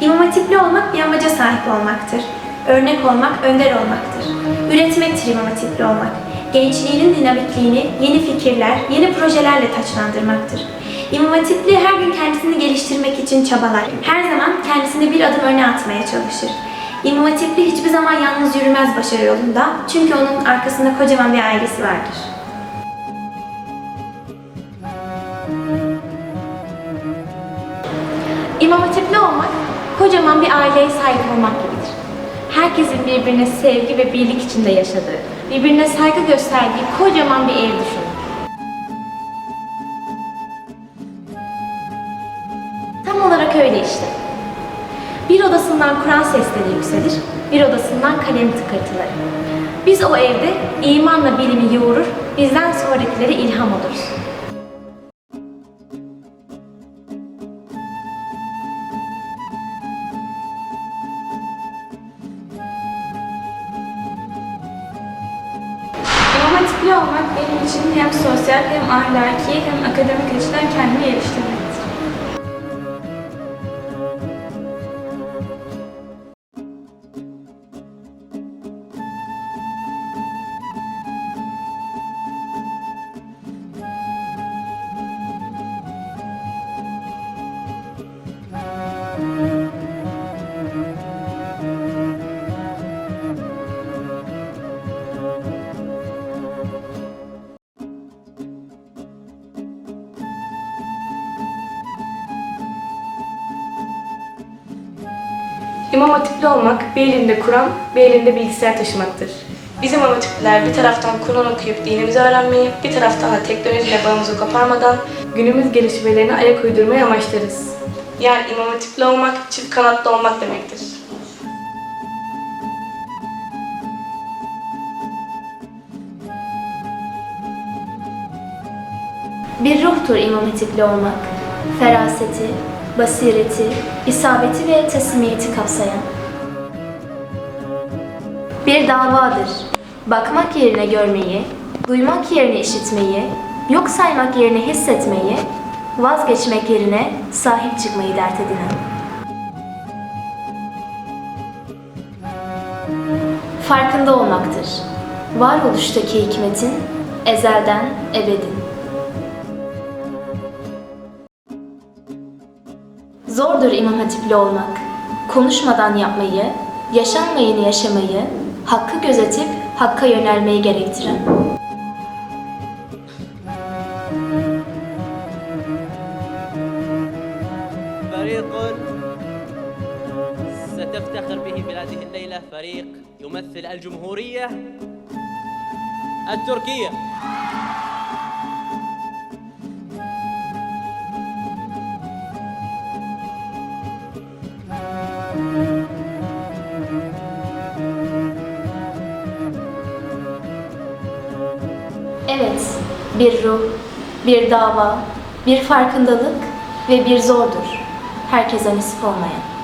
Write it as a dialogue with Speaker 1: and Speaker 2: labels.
Speaker 1: İmam Hatipli olmak bir amaca sahip olmaktır. Örnek olmak, önder olmaktır. Üretmektir İmam Hatipli olmak. Gençliğinin dinamikliğini yeni fikirler, yeni projelerle taçlandırmaktır. İmam Hatipli her gün kendisini geliştirmek için çabalar. Her zaman kendisini bir adım öne atmaya çalışır. İmam Hatipli hiçbir zaman yalnız yürümez başarı yolunda. Çünkü onun arkasında kocaman bir ailesi vardır. İmam Hatipli olmak, kocaman bir aileye sahip olmak gibidir. Herkesin birbirine sevgi ve birlik içinde yaşadığı, birbirine saygı gösterdiği kocaman bir ev düşünün. Tam olarak öyle işte. Bir odasından Kur'an sesleri yükselir, bir odasından kalem tıkırtıları. Biz o evde imanla bilimi yoğurur, bizden sonrakilere ilham oluruz.
Speaker 2: Olmak benim için hem sosyal hem ahlaki hem akademik açıdan kendimi geliştirmektir.
Speaker 3: İmam Hatipli olmak bir elinde Kur'an, bir elinde bilgisayar taşımaktır. Biz İmam bir taraftan Kur'an okuyup dinimizi öğrenmeyi, bir taraftan da teknolojiyle bağımızı koparmadan günümüz gelişmelerine ayak uydurmayı amaçlarız. Yani İmam Hatipli olmak, çift kanatlı olmak demektir.
Speaker 1: Bir ruhtur İmam Hatipli olmak. Feraseti, basireti, isabeti ve teslimiyeti kapsayan. Bir davadır. Bakmak yerine görmeyi, duymak yerine işitmeyi, yok saymak yerine hissetmeyi, vazgeçmek yerine sahip çıkmayı dert edinen. Farkında olmaktır. Varoluştaki hikmetin ezelden ebedin. Zordur İmam Hatipli olmak. Konuşmadan yapmayı, yaşanmayını yaşamayı, hakkı gözetip hakka yönelmeyi gerektiren.
Speaker 4: فريق ستفتخر به في هذه الليلة فريق يمثل الجمهورية التركية
Speaker 1: Evet, bir ruh, bir dava, bir farkındalık ve bir zordur. Herkese nasip olmayan.